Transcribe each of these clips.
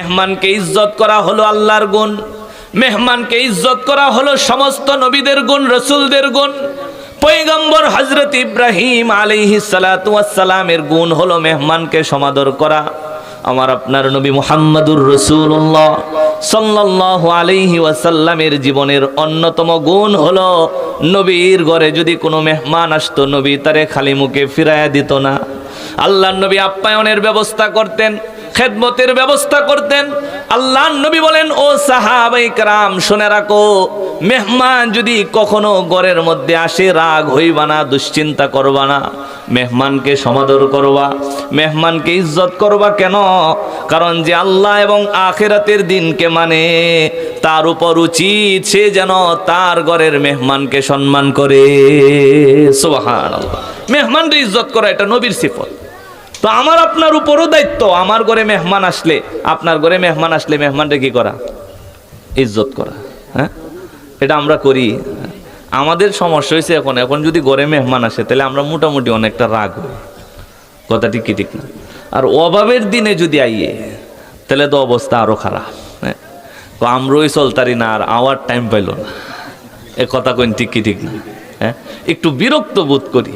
মেহমানকে ইজ্জত করা হলো আল্লাহর গুণ। মেহমানকে ইজ্জত করা হলো সমস্ত নবীদের গুণ, রসুলদের গুণ। পৈগম্বর হজরত ইব্রাহিম আলাইহি সালামের গুণ হলো মেহমানকে সমাদর করা। আমার আপনার নবী মুহাম্মদুর রসুল্লাহ সাল্লাহ আলাইহি ওয়াসাল্লামের জীবনের অন্যতম গুণ হলো নবীর ঘরে যদি কোনো মেহমান আসতো, নবী তারে খালি মুখে ফিরাইয়া দিত না। আল্লাহ নবী আপ্যায়নের ব্যবস্থা করতেন। খেদমতের ব্যবস্থা করতেন। আল্লাহ নবী বলেন, ও সাহাবাই কারাম, শুনে রাখো, মেহমান যদি কখনো ঘরের মধ্যে আসে, রাগ হইবা না, দুশ্চিন্তা করবা না। মেহমানকে সমাদর করবা, মেহমানকে ইজ্জত করবা কেন? কারণ যে আল্লাহ এবং আখেরাতের দিনকে মানে তার উপর উচিত সে যেন তার ঘরের মেহমানকে সম্মান করে। সুবাহান মেহমানকে ইজ্জত করা এটা নবীর সিফত। তো আমার আপনার উপরও দায়িত্ব, আমার ঘরে মেহমান আসলে, আপনার ঘরে মেহমান আসলে মেহমানটা কি করা? ইজ্জত করা হ্যাঁ? এটা আমরা করি। আমাদের সমস্যা হয়েছে এখন এখন যদি ঘরে মেহমান আসে, তাহলে আমরা মোটামুটি অনেকটা রাগ হই। কথাটি কি, ঠিক না? আর অভাবের দিনে যদি আইয়ে, তাহলে তো অবস্থা আরও খারাপ হ্যাঁ? আমরাই চলতারি না, আর আওয়ার টাইম পাইল না। এ কথা কইন ঠিক কি, ঠিক না? হ্যাঁ? একটু বিরক্ত বোধ করি।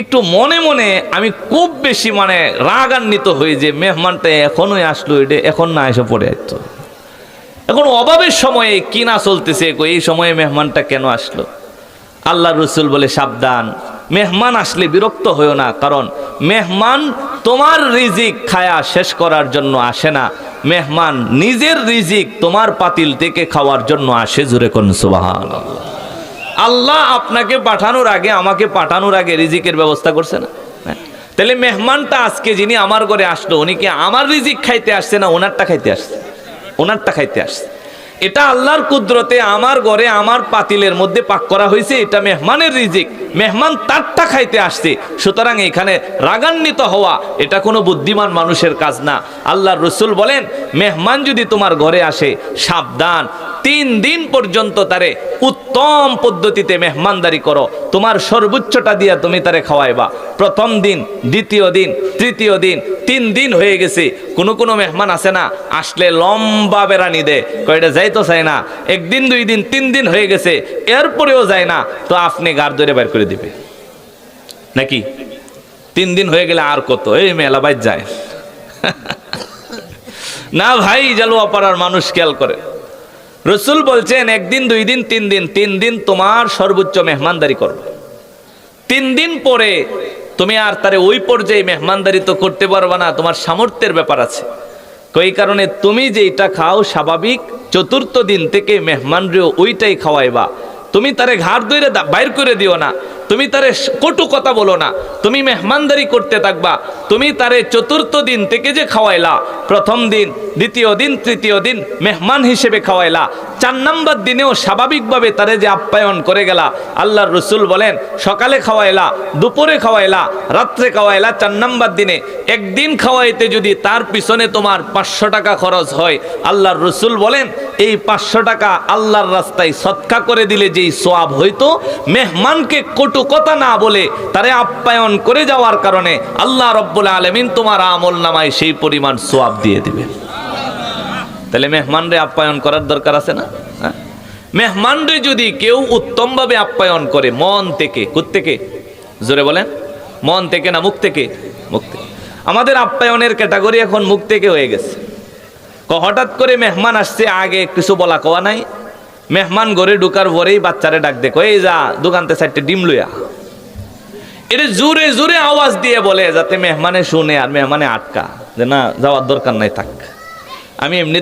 একটু মনে মনে আমি খুব বেশি মানে রাগান্বিত হই যে মেহমানটা এখনই আসলো, এটা এখন না এসে পড়ে আসতো এখন অভাবের সময়ে কি না চলতেছে এই সময়ে মেহমানটা কেন আসলো? আল্লাহ রসুল বলে, সাবধান। মেহমান আসলে বিরক্ত হইও না, কারণ মেহমান তোমার রিজিক খায়া শেষ করার জন্য আসে না। মেহমান নিজের রিজিক তোমার পাতিল থেকে খাওয়ার জন্য আসে, জুরে কোন সুবাহান আল্লাহ আপনাকে পাঠানোর আগে, আমাকে পাঠানোর আগে রিজিকের ব্যবস্থা করছে না। হ্যাঁ। তাহলে মেহমানটা আজকে যিনি আমার ঘরে আসলো, উনি কি আমার রিজিক খাইতে আসছে না ওনারটা খাইতে আসছে? ওনারটা খাইতে আসছে। এটা আল্লাহর কুদরতে আমার ঘরে, আমার পাতিলের মধ্যে পাক করা হয়েছে, এটা মেহমানের রিজিক। মেহমান তারটা খাইতে আসছে। সুতরাং এখানে রাগান্বিত হওয়া, এটা কোনো বুদ্ধিমান মানুষের কাজ না। আল্লাহর রসুল বলেন, মেহমান যদি তোমার ঘরে আসে, সাবধান তিন দিন পর্যন্ত তারে উত্তম পদ্ধতিতে মেহমানদারি করো। তোমার সর্বোচ্চটা দিয়া তুমি তারে খাওয়াইবা। প্রথম দিন, দ্বিতীয় দিন, তৃতীয় দিন, তিন দিন হয়ে গেছে, কোনো কোনো মেহমান আছে না, আসলে লম্বা বেড়ানি দে কয়টা যাই তো চাই না, একদিন, দুই দিন, তিন দিন হয়ে গেছে, এরপরেও যায় না, তো আপনি গার ধরে বের করে দিবে। নাকি? তিন দিন হয়ে গেলে আর কত, এই মেলা বাইর যায়। না ভাই জালুয়া পাড়ার মানুষ খেয়াল করে। রসুল বলছেন, একদিন, দুই দিন, তিন দিন তিন দিন তোমার সর্বোচ্চ মেহমানদারি করবে। তিন দিন পরে তুমি আর তারে ওই পর্যায়ে মেহমানদারি তো করতে পারবে না, তোমার সামর্থ্যের ব্যাপার আছে। ওই কারণে তুমি যেইটা খাও স্বাভাবিক, চতুর্থ দিন থেকে মেহমানরেও ওইটাই খাওয়াইবা। তুমি তারে ঘাড় ধরে বাইর করে দিও না। তুমি তারে কটু কথা বলো না। তুমি মেহমানদারি করতে থাকবা। তুমি তারে চতুর্থ দিন থেকে যে খাওয়াইলা, প্রথম দিন, দ্বিতীয় দিন, তৃতীয় দিন মেহমান হিসেবে খাওয়াইলা। চার নম্বর দিনেও স্বাভাবিকভাবে তারে যে আপ্যায়ন করে গেলা, আল্লাহর রসুল বলেন, সকালে খাওয়াইলা, দুপুরে খাওয়াইলা, রাত্রে খাওয়াইলা চার নম্বর দিনে। একদিন খাওয়াইতে যদি তার পিছনে তোমার পাঁচশো টাকা খরচ হয়, আল্লাহর রসুল বলেন, এই পাঁচশো টাকা আল্লাহর রাস্তায় সৎকা করে দিলে যেই সোয়াব হইতো, মেহমানকে কটু কথা না বলে তারে আপ্যায়ন করে যাওয়ার কারণে আল্লাহ রব্বুল আলমিন তোমার আমল নামায় সেই পরিমাণ সোয়াব দিয়ে দিবে। তাহলে মেহমানরে আপ্যায়ন করার দরকার আছে না? হ্যাঁ? মেহমানরে যদি কেউ উত্তমভাবে আপ্যায়ন করে, মন থেকে থেকে? জোরে বলেন। মন থেকে না মুখ থেকে? মুখ থেকে। আমাদের আপ্যায়নের ক্যাটাগরি এখন মুখ থেকে হয়ে গেছে। হঠাৎ করে মেহমান আসছে, আগে কিছু বলা কওয়া নাই? মেহমান ঘরে ঢুকার পরেই বাচ্চারে ডাক দেখো এই যা, দোকানতে চারটে ডিম লইয়া। এটা জোরে জোরে আওয়াজ দিয়ে বলে, যাতে মেহমানে শুনে আর মেহমানে আটকা। যে না, যাওয়ার দরকার নাই, থাক। আমি এমনি